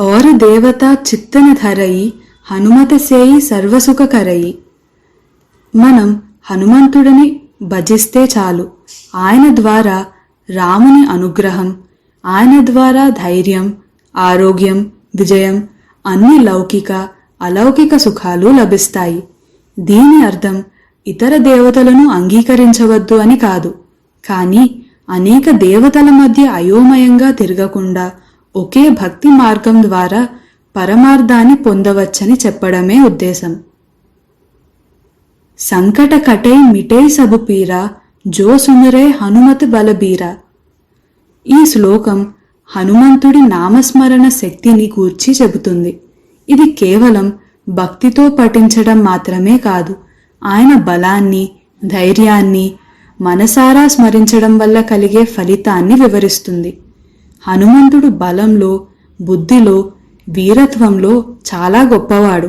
और దేవత చిత్తన ధరయి హనుమత సేయి సర్వసుఖకరయి. మనం హనుమంతుడిని భజిస్తే చాలు. ఆయన ద్వారా రాముని అనుగ్రహం ఆయన ద్వారా ధైర్యం ఆరోగ్యం విజయం అన్ని లౌకిక అలౌకిక సుఖాలు లభిస్తాయి. దీని అర్థం ఇతర దేవతలను అంగీకరించవద్దు అని కాదు. కానీ అనేక దేవతల మధ్య అయోమయంగా తిరగకుండా ఒకే భక్తి మార్గం ద్వారా పరమార్థాన్ని పొందవచ్చని చెప్పడమే ఉద్దేశం. సంకట కటై మిటై సబు పీరా జో సుందరే హనుమతి బలబీరా ఈ శ్లోకం హనుమంతుడి నామస్మరణ శక్తిని గూర్చి చెబుతుంది. ఇది కేవలం భక్తితో పఠించడం మాత్రమే కాదు ఆయన బలాన్ని ధైర్యాన్ని మనసారా స్మరించడం వల్ల కలిగే ఫలితాన్ని వివరిస్తుంది. హనుమంతుడు బలంలో బుద్ధిలో వీరత్వంలో చాలా గొప్పవాడు.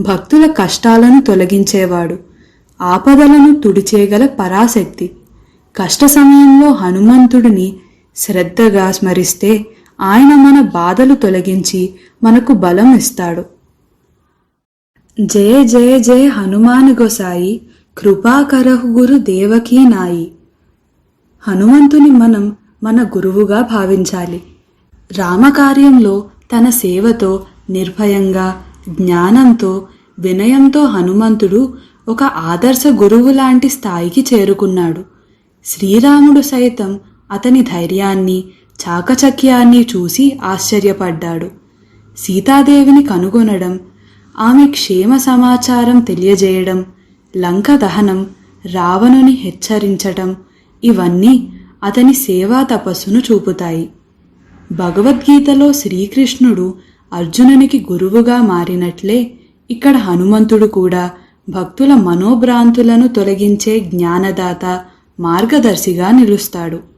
భక్తుల కష్టాలను తొలగించేవాడు. ఆపదలను తుడిచేయగల పరాశక్తి. కష్ట సమయంలో హనుమంతుడిని శ్రద్ధగా స్మరిస్తే ఆయన మన బాధలు తొలగించి మనకు బలం ఇస్తాడు. జయ జయ జయ హనుమాన్ గోసాయి కృపాకరహు గురు దేవకీ నాయి. హనుమంతుని మనం మన గురువుగా భావించాలి. రామకార్యంలో తన సేవతో నిర్భయంగా జ్ఞానంతో వినయంతో హనుమంతుడు ఒక ఆదర్శ గురువు లాంటి స్థాయికి చేరుకున్నాడు. శ్రీరాముడు సైతం అతని ధైర్యాన్ని చాకచక్యాన్ని చూసి ఆశ్చర్యపడ్డాడు. సీతాదేవిని కనుగొనడం ఆమె క్షేమ సమాచారం తెలియజేయడం లంక దహనం రావణుని హెచ్చరించటం ఇవన్నీ అతని సేవా తపస్సును చూపుతాయి. భగవద్గీతలో శ్రీకృష్ణుడు అర్జునునికి గురువుగా మారినట్లే ఇక్కడ హనుమంతుడు కూడా భక్తుల మనోభ్రాంతులను తొలగించే జ్ఞానదాత మార్గదర్శిగా నిలుస్తాడు.